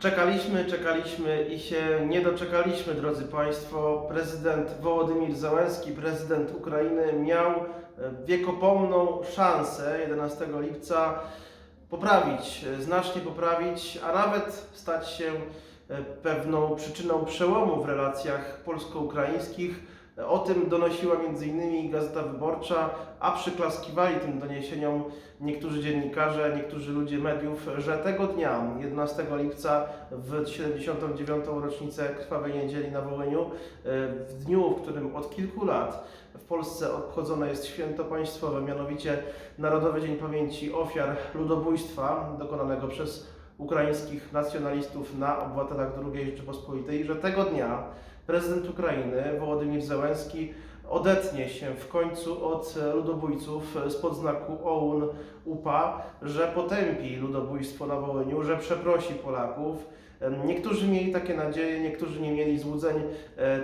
Czekaliśmy, czekaliśmy i się nie doczekaliśmy, drodzy Państwo. Prezydent Wołodymir Załęski, prezydent Ukrainy, miał e, wiekopomną szansę 11 lipca poprawić, e, znacznie poprawić, a nawet stać się e, pewną przyczyną przełomu w relacjach polsko-ukraińskich. O tym donosiła m.in. Gazeta Wyborcza, a przyklaskiwali tym doniesieniom niektórzy dziennikarze, niektórzy ludzie mediów, że tego dnia, 11 lipca, w 79. rocznicę Krwawej Niedzieli na Wołyniu, e, w dniu, w którym od kilku lat w Polsce obchodzone jest święto państwowe, mianowicie Narodowy Dzień Pamięci Ofiar Ludobójstwa dokonanego przez ukraińskich nacjonalistów na obywatelach II Rzeczypospolitej, że tego dnia prezydent Ukrainy Wołodymir Zełenski odetnie się w końcu od ludobójców spod znaku OUN UPA, że potępi ludobójstwo na Wołyniu, że przeprosi Polaków. Niektórzy mieli takie nadzieje, niektórzy nie mieli złudzeń.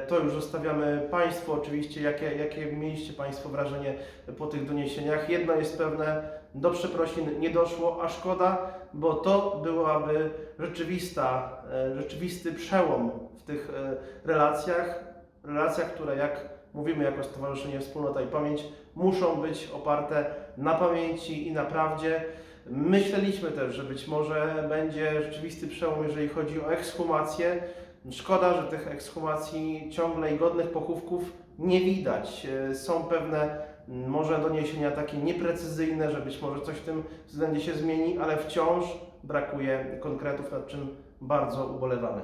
To już zostawiamy Państwu oczywiście, jakie, jakie mieliście Państwo wrażenie po tych doniesieniach. Jedno jest pewne, do przeprosin nie doszło, a szkoda, bo to byłaby rzeczywista, e, rzeczywisty przełom w tych e, relacjach, relacjach, które jak mówimy jako Stowarzyszenie Wspólnota i Pamięć, muszą być oparte na pamięci i na prawdzie. Myśleliśmy też, że być może będzie rzeczywisty przełom, jeżeli chodzi o ekshumację. Szkoda, że tych ekshumacji ciągle i godnych pochówków nie widać. E, Są pewne może doniesienia takie nieprecyzyjne, że być może coś w tym względzie się zmieni, ale wciąż brakuje konkretów, nad czym bardzo ubolewamy.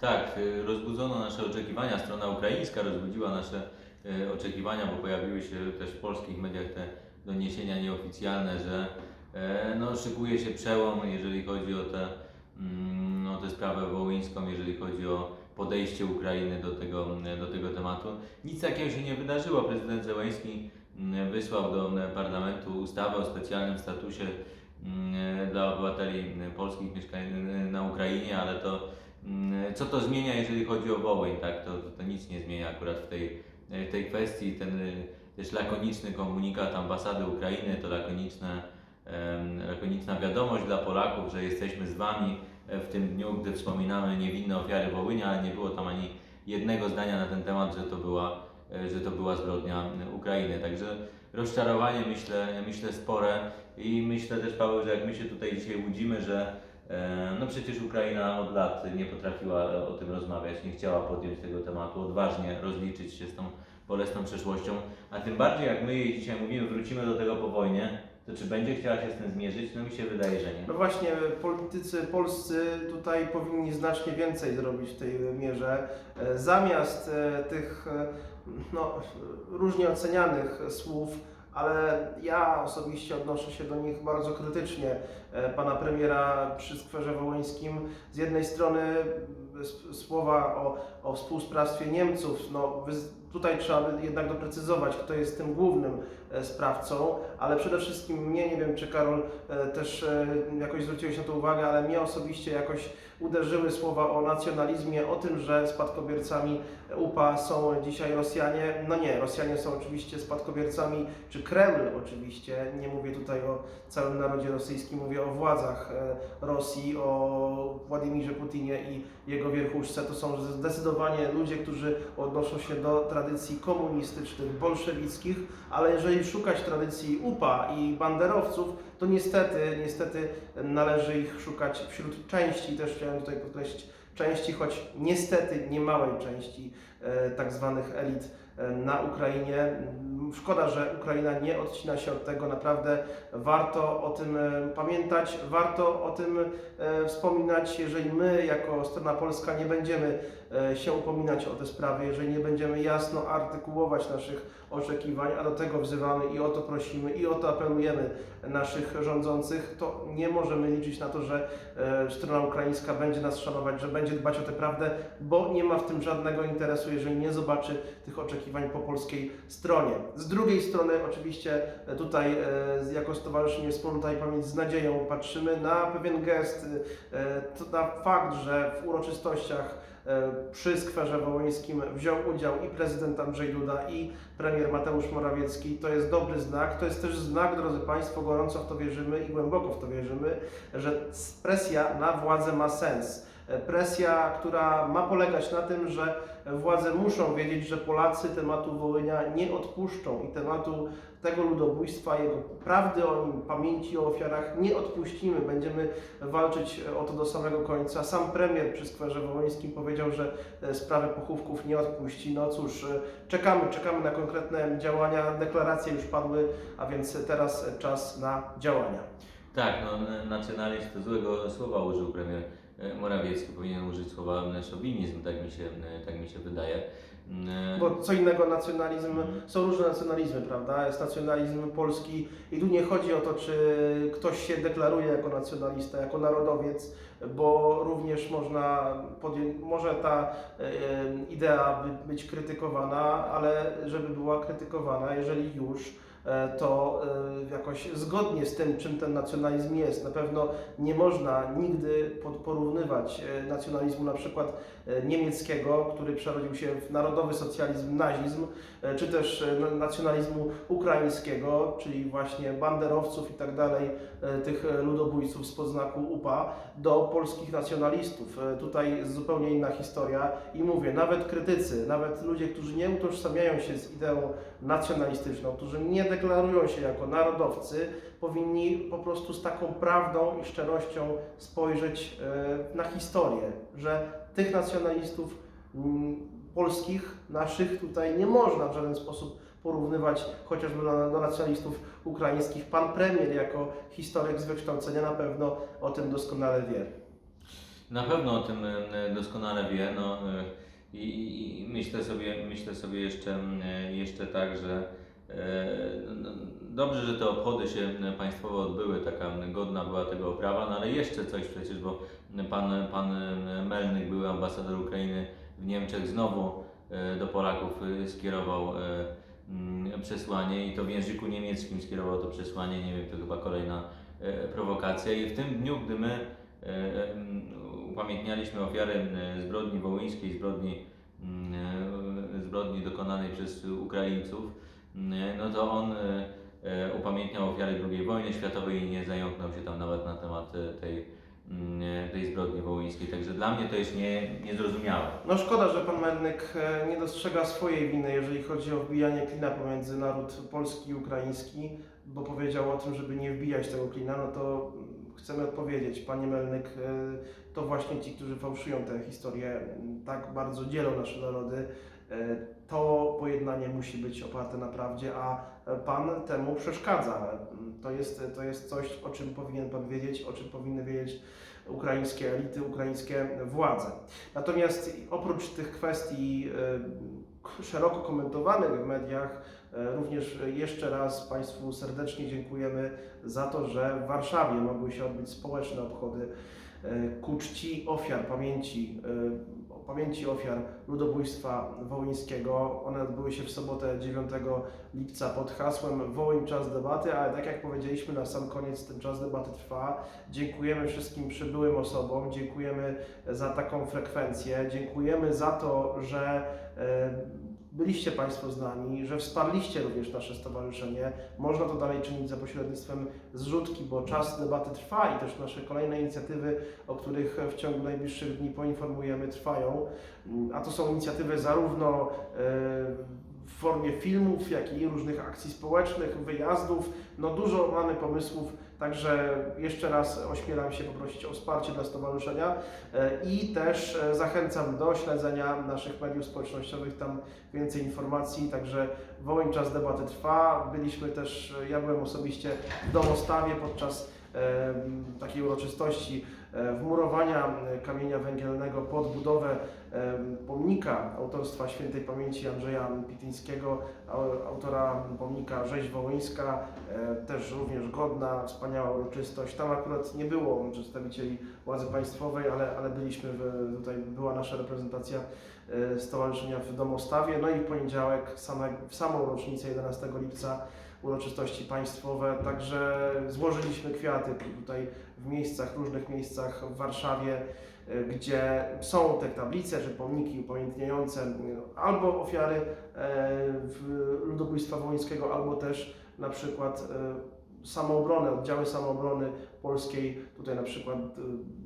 Tak, y, rozbudzono nasze oczekiwania, strona ukraińska rozbudziła nasze y, oczekiwania, bo pojawiły się też w polskich mediach te doniesienia nieoficjalne, że e, no, szykuje się przełom, jeżeli chodzi o mm, tę sprawę wołyńską, jeżeli chodzi o podejście Ukrainy do tego, do tego tematu. Nic takiego się nie wydarzyło. Prezydent Zełański wysłał do mm, parlamentu ustawę o specjalnym statusie mm, dla obywateli mm, polskich mieszkających na Ukrainie, ale to Mm, Co to zmienia, jeżeli chodzi o Wołyń, tak? To, to nic nie zmienia akurat w tej, w tej kwestii. Ten też lakoniczny komunikat ambasady Ukrainy, to lakoniczne, lakoniczna wiadomość dla Polaków, że jesteśmy z Wami w tym dniu, gdy wspominamy niewinne ofiary Wołynia, ale nie było tam ani jednego zdania na ten temat, że to była, że to była zbrodnia Ukrainy. Także rozczarowanie myślę, myślę spore. I myślę też Paweł, że jak my się tutaj dzisiaj łudzimy, że E, No przecież Ukraina od lat nie potrafiła o tym rozmawiać, nie chciała podjąć tego tematu, odważnie rozliczyć się z tą bolesną przeszłością, a tym bardziej jak my jej dzisiaj mówimy, wrócimy do tego po wojnie, to czy będzie chciała się z tym zmierzyć? No mi się wydaje, że nie. No właśnie, politycy polscy tutaj powinni znacznie więcej zrobić w tej mierze. E, Zamiast e, tych e, no, różnie ocenianych słów, ale ja osobiście odnoszę się do nich bardzo krytycznie. Pana premiera przy skwerze wołyńskim. Z jednej strony słowa o, o współsprawstwie Niemców, no, tutaj trzeba by jednak doprecyzować, kto jest tym głównym e, sprawcą, ale przede wszystkim mnie, nie wiem czy Karol e, też e, jakoś zwróciłeś na to uwagę, ale mnie osobiście jakoś uderzyły słowa o nacjonalizmie, o tym, że spadkobiercami UPA są dzisiaj Rosjanie. No nie, Rosjanie są oczywiście spadkobiercami, czy Kreml oczywiście, nie mówię tutaj o całym narodzie rosyjskim, mówię o władzach Rosji, o Władimirze Putinie i jego wierchuszce. To są zdecydowanie ludzie, którzy odnoszą się do tradycji komunistycznych, bolszewickich, ale jeżeli szukać tradycji UPA i banderowców, to niestety, niestety należy ich szukać wśród części, też chciałem tutaj podkreślić, części, choć niestety niemałej części e, tak zwanych elit e, na Ukrainie. Szkoda, że Ukraina nie odcina się od tego, naprawdę warto o tym e, pamiętać, warto o tym e, wspominać, jeżeli my jako strona polska nie będziemy się upominać o te sprawy, jeżeli nie będziemy jasno artykułować naszych oczekiwań, a do tego wzywamy i o to prosimy i o to apelujemy naszych rządzących, to nie możemy liczyć na to, że e, strona ukraińska będzie nas szanować, że będzie dbać o tę prawdę, bo nie ma w tym żadnego interesu, jeżeli nie zobaczy tych oczekiwań po polskiej stronie. Z drugiej strony oczywiście e, tutaj e, jako Stowarzyszenie Wspólnota i Pamięć z nadzieją patrzymy na pewien gest, e, na fakt, że w uroczystościach e, przy skwerze wołyńskim wziął udział i prezydent Andrzej Duda i premier Mateusz Morawiecki. To jest dobry znak. To jest też znak, drodzy Państwo, gorąco w to wierzymy i głęboko w to wierzymy, że presja na władzę ma sens. e, presja, która ma polegać na tym, że władze muszą wiedzieć, że Polacy tematu Wołynia nie odpuszczą i tematu tego ludobójstwa, jego prawdy o nim, pamięci o ofiarach nie odpuścimy. Będziemy walczyć o to do samego końca. Sam premier przy skwerze wołyńskim powiedział, że e, sprawę pochówków nie odpuści. No cóż, e, czekamy, czekamy na konkretne działania. Deklaracje już padły, a więc teraz czas na działania. Tak, no, nacjonalizm to złego słowa użył premier e, Morawiecki, powinien użyć słowa e, szowinizm, tak mi się, e, tak mi się wydaje. Mm, Bo co innego nacjonalizm, Mhm. są różne nacjonalizmy, prawda? Jest nacjonalizm polski i tu nie chodzi o to, czy ktoś się deklaruje jako nacjonalista, jako narodowiec, bo również można podjąć, może ta e, idea by, być krytykowana, ale żeby była krytykowana, jeżeli już, e, to e, jakoś zgodnie z tym, czym ten nacjonalizm jest. Na pewno nie można nigdy porównywać e, nacjonalizmu na przykład e, niemieckiego, który przerodził się w narodowy socjalizm, nazizm, e, czy też na- nacjonalizmu ukraińskiego, czyli właśnie banderowców i tak dalej, tych ludobójców z podznaku UPA, do polskich nacjonalistów. Tutaj zupełnie inna historia i mówię, nawet krytycy, nawet ludzie, którzy nie utożsamiają się z ideą nacjonalistyczną, którzy nie deklarują się jako narodowcy, powinni po prostu z taką prawdą i szczerością spojrzeć e, na historię, że tych nacjonalistów mm, polskich, naszych tutaj nie można w żaden sposób porównywać chociażby do, do nacjonalistów ukraińskich. Pan premier jako historyk z wykształcenia na pewno o tym doskonale wie. Na pewno o tym doskonale wie. No, e, i, i, myślę sobie, myślę sobie jeszcze, e, jeszcze tak, że e, no, dobrze, że te obchody się państwowo odbyły, taka godna była tego oprawa, no ale jeszcze coś przecież, bo pan, pan Melnyk, były ambasador Ukrainy w Niemczech, znowu e, do Polaków e, skierował e, przesłanie i to w języku niemieckim skierował to przesłanie, nie wiem, to chyba kolejna e, prowokacja. I w tym dniu, gdy my e, upamiętnialiśmy ofiary e, zbrodni wołyńskiej, zbrodni, e, zbrodni dokonanej przez Ukraińców, no to on e, e, upamiętniał ofiary II wojny światowej i nie zająknął się tam nawet na temat e, tej, mm, e, tej zbrodni wołyńskiej. Także dla mnie to jest nie, niezrozumiałe. No szkoda, że pan Melnyk e, nie dostrzega swojej winy, jeżeli chodzi o wbijanie klina pomiędzy naród polski i ukraiński, bo powiedział o tym, żeby nie wbijać tego klina, no to mm, chcemy odpowiedzieć. Panie Melnyk, e, to właśnie ci, którzy fałszują tę historię, m, tak bardzo dzielą nasze narody. E, To pojednanie musi być oparte na prawdzie, a Pan temu przeszkadza. To jest, to jest coś, o czym powinien Pan wiedzieć, o czym powinny wiedzieć ukraińskie elity, ukraińskie władze. Natomiast oprócz tych kwestii e, szeroko komentowanych w mediach, e, również jeszcze raz Państwu serdecznie dziękujemy za to, że w Warszawie mogły się odbyć społeczne obchody ku czci ofiar pamięci, pamięci ofiar ludobójstwa wołyńskiego. One odbyły się w sobotę 9 lipca pod hasłem Wołyń czas debaty, ale tak jak powiedzieliśmy na sam koniec, ten czas debaty trwa. Dziękujemy wszystkim przybyłym osobom, dziękujemy za taką frekwencję, dziękujemy za to, że e, byliście Państwo z nami, że wsparliście również nasze stowarzyszenie. Można to dalej czynić za pośrednictwem zrzutki, bo czas debaty trwa i też nasze kolejne inicjatywy, o których w ciągu najbliższych dni poinformujemy, trwają. A to są inicjatywy zarówno e, w formie filmów, jak i różnych akcji społecznych, wyjazdów. No dużo mamy pomysłów, także jeszcze raz ośmielam się poprosić o wsparcie dla stowarzyszenia e, i też e, zachęcam do śledzenia naszych mediów społecznościowych, tam więcej informacji, także Wołyń czas debaty trwa. Byliśmy też, e, ja byłem osobiście w Domostawie podczas takiej uroczystości e, wmurowania kamienia węgielnego pod budowę pomnika autorstwa świętej pamięci Andrzeja Pityńskiego, au- autora pomnika Rzeź Wołyńska, e, też również godna, wspaniała uroczystość. Tam akurat nie było przedstawicieli władzy państwowej, ale, ale byliśmy, w, tutaj była nasza reprezentacja e, stowarzyszenia w Domostawie, no i w poniedziałek same, w samą rocznicę 11 lipca uroczystości państwowe, także złożyliśmy kwiaty tutaj w miejscach, różnych miejscach w Warszawie, e, gdzie są te tablice czy pomniki upamiętniające e, albo ofiary e, ludobójstwa wołyńskiego, albo też na przykład samoobronę, oddziały samoobrony polskiej, tutaj na przykład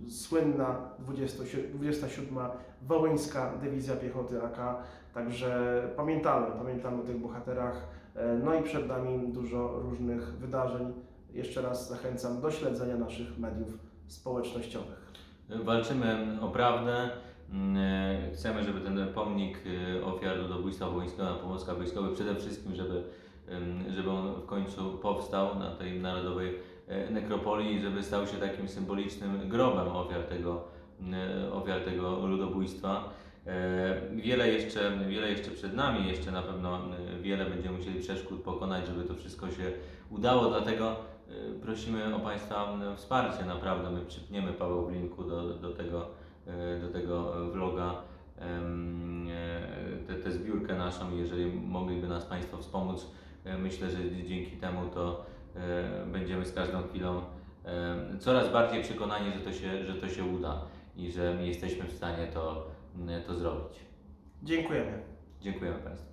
słynna 27, 27 Wołyńska Dywizja Piechoty AK, także pamiętamy, pamiętamy o tych bohaterach, no i przed nami dużo różnych wydarzeń. Jeszcze raz zachęcam do śledzenia naszych mediów społecznościowych. Walczymy o prawdę. Mm, e, Chcemy, żeby ten pomnik e, ofiar ludobójstwa wołyńskiego na Pomorska Wojskowy przede wszystkim, żeby, żeby on w końcu powstał na tej narodowej e, nekropolii i żeby stał się takim symbolicznym grobem ofiar tego, e, ofiar tego ludobójstwa. E, Wiele jeszcze, wiele jeszcze przed nami, jeszcze na pewno e, wiele będziemy musieli przeszkód pokonać, żeby to wszystko się udało, dlatego e, prosimy o Państwa wsparcie, naprawdę my przypniemy Paweł w linku do, do tego, do tego vloga, tę tę zbiórkę naszą, jeżeli mogliby nas Państwo wspomóc, myślę, że dzięki temu to będziemy z każdą chwilą coraz bardziej przekonani, że to się, że to się uda i że jesteśmy w stanie to, to zrobić. Dziękujemy. Dziękujemy Państwu.